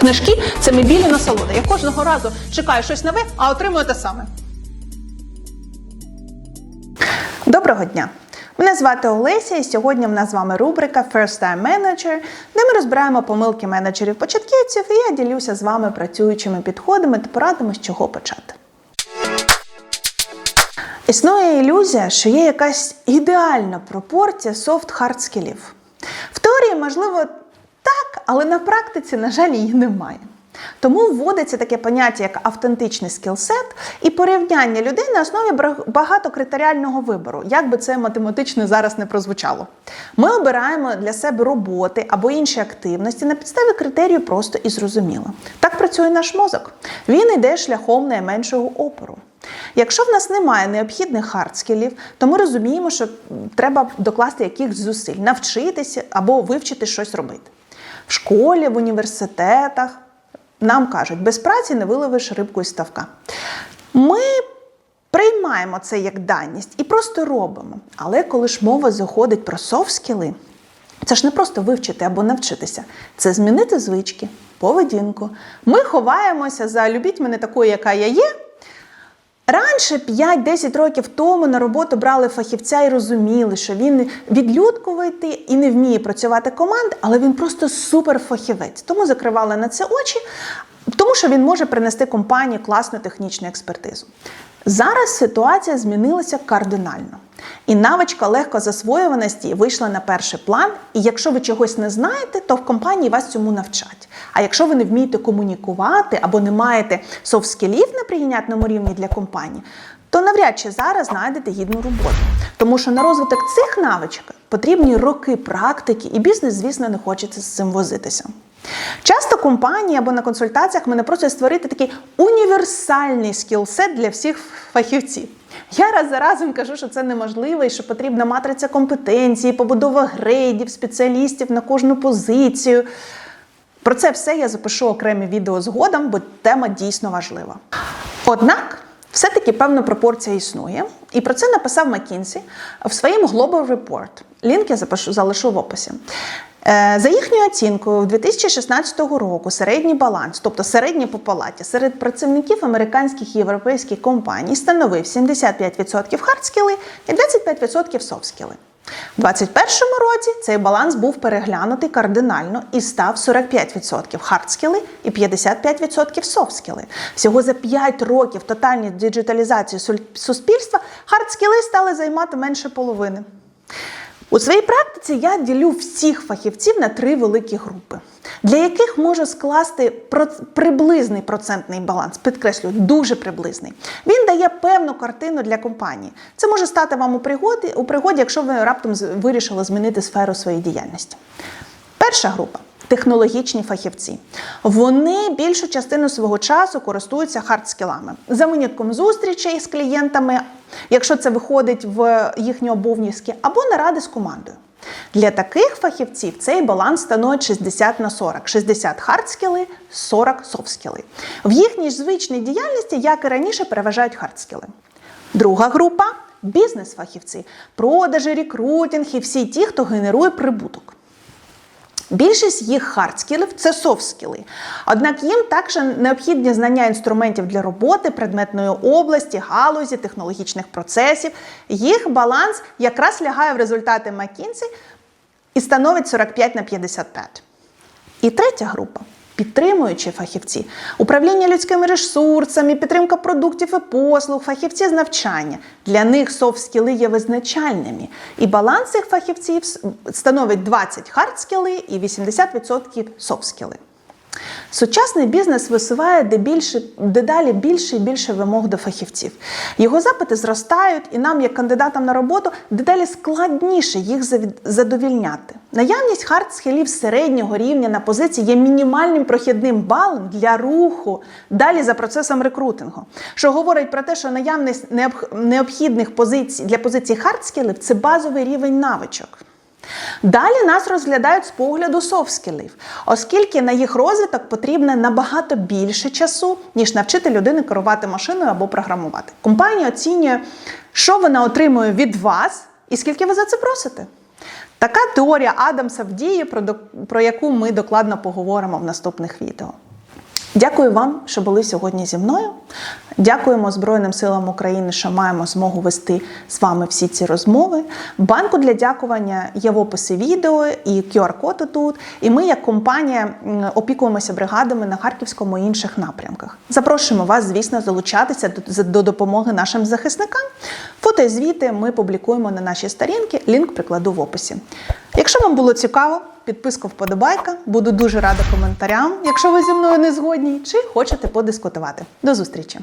Книжки це мій насолода. Я кожного разу чекаю щось нове, а отримую те саме. Доброго дня! Мене звати Олеся, і сьогодні в нас з вами рубрика First Time Manager, де ми розбираємо помилки менеджерів-початківців, і я ділюся з вами працюючими підходами та порадами, з чого почати. Існує ілюзія, що є якась ідеальна пропорція софт-хард скілів. В теорії, можливо, так, але на практиці, на жаль, її немає. Тому вводиться таке поняття, як автентичний скілсет і порівняння людей на основі багатокритеріального вибору, як би це математично зараз не прозвучало. Ми обираємо для себе роботи або інші активності на підставі критерію просто і зрозуміло. Так працює наш мозок. Він йде шляхом найменшого опору. Якщо в нас немає необхідних хардскілів, то ми розуміємо, що треба докласти якихось зусиль, навчитися або вивчити щось робити. В школі, в університетах нам кажуть, без праці не виловиш рибку із ставка. Ми приймаємо це як даність і просто робимо. Але коли ж мова заходить про софт-скіли, це ж не просто вивчити або навчитися, це змінити звички, поведінку. Ми ховаємося за любіть мене такою, яка я є. Раніше 5-10 років тому на роботу брали фахівця і розуміли, що він відлюдкувати і не вміє працювати команд, але він просто суперфахівець. Тому закривали на це очі, тому що він може принести компанії класну технічну експертизу. Зараз ситуація змінилася кардинально. І навичка легкозасвоюваності вийшла на перший план. І якщо ви чогось не знаєте, то в компанії вас цьому навчать. А якщо ви не вмієте комунікувати або не маєте софт-скілів на прийнятному рівні для компанії, то навряд чи зараз знайдете гідну роботу. Тому що на розвиток цих навичок потрібні роки практики, і бізнес, звісно, не хочеться з цим возитися. Часто компанії або на консультаціях мене просять створити такий універсальний скілсет для всіх фахівців. Я раз за разом кажу, що це неможливо і що потрібна матриця компетенції, побудова грейдів, спеціалістів на кожну позицію. Про це все я запишу окремі відео згодом, бо тема дійсно важлива. Однак, все-таки певна пропорція існує, і про це написав Маккінсі в своєму Global Report. Лінк я запишу, залишу в описі. Е, За їхньою оцінкою, 2016 року середній баланс, тобто середнє по палаті, серед працівників американських і європейських компаній становив 75% хардскіли і 25% софтскіли. У 2021 році цей баланс був переглянутий кардинально і став 45% хардскіли і 55% софтскіли. Всього за 5 років тотальної діджиталізації суль- суспільства хардскіли стали займати менше половини. У своїй практиці я ділю всіх фахівців на три великі групи, для яких можу скласти приблизний процентний баланс, підкреслюю, дуже приблизний. Він дає певну картину для компанії. Це може стати вам у пригоді, у пригоді, якщо ви раптом вирішили змінити сферу своєї діяльності. Перша група технологічні фахівці. Вони більшу частину свого часу користуються хардскілами. За винятком зустрічей з клієнтами, якщо це виходить в їхні обов'язки, або наради з командою. Для таких фахівців цей баланс становить 60 на 40. 60 хардскіли, 40 софтскіли. В їхній звичній діяльності, як і раніше, переважають хардскіли. Друга група бізнес-фахівці, продажі, рекрутинг і всі ті, хто генерує прибуток. Більшість їх хардскілів це софтскіли. Однак їм також необхідні знання інструментів для роботи, предметної області, галузі, технологічних процесів. Їх баланс якраз лягає в результати McKinsey і становить 45 на 55. І третя група. Підтримуючі фахівці, управління людськими ресурсами, підтримка продуктів і послуг, фахівці з навчання. Для них софт-скіли є визначальними. І баланс цих фахівців становить 20 хард-скіли і 80% софт-скіли. Сучасний бізнес висуває де більше, дедалі більше і більше вимог до фахівців. Його запити зростають, і нам, як кандидатам на роботу, дедалі складніше їх задовільняти. Наявність хард-схилів середнього рівня на позиції є мінімальним прохідним балом для руху далі за процесом рекрутингу, що говорить про те, що наявність необхідних позицій для позицій хард-скілів – це базовий рівень навичок. Далі нас розглядають з погляду софт-скілів, оскільки на їх розвиток потрібно набагато більше часу, ніж навчити людину керувати машиною або програмувати. Компанія оцінює, що вона отримує від вас і скільки ви за це просите. Така теорія Адамса в дії, про яку ми докладно поговоримо в наступних відео. Дякую вам, що були сьогодні зі мною. Дякуємо Збройним силам України, що маємо змогу вести з вами всі ці розмови. Банку для дякування є в описі відео і QR-код тут. І ми, як компанія, опікуємося бригадами на Харківському і інших напрямках. Запрошуємо вас, звісно, залучатися до допомоги нашим захисникам. Фото і звіти ми публікуємо на нашій сторінці. Лінк прикладу в описі. Якщо вам було цікаво, підписка вподобайка. Буду дуже рада коментарям, якщо ви зі мною не згодні, чи хочете подискутувати. До зустрічі!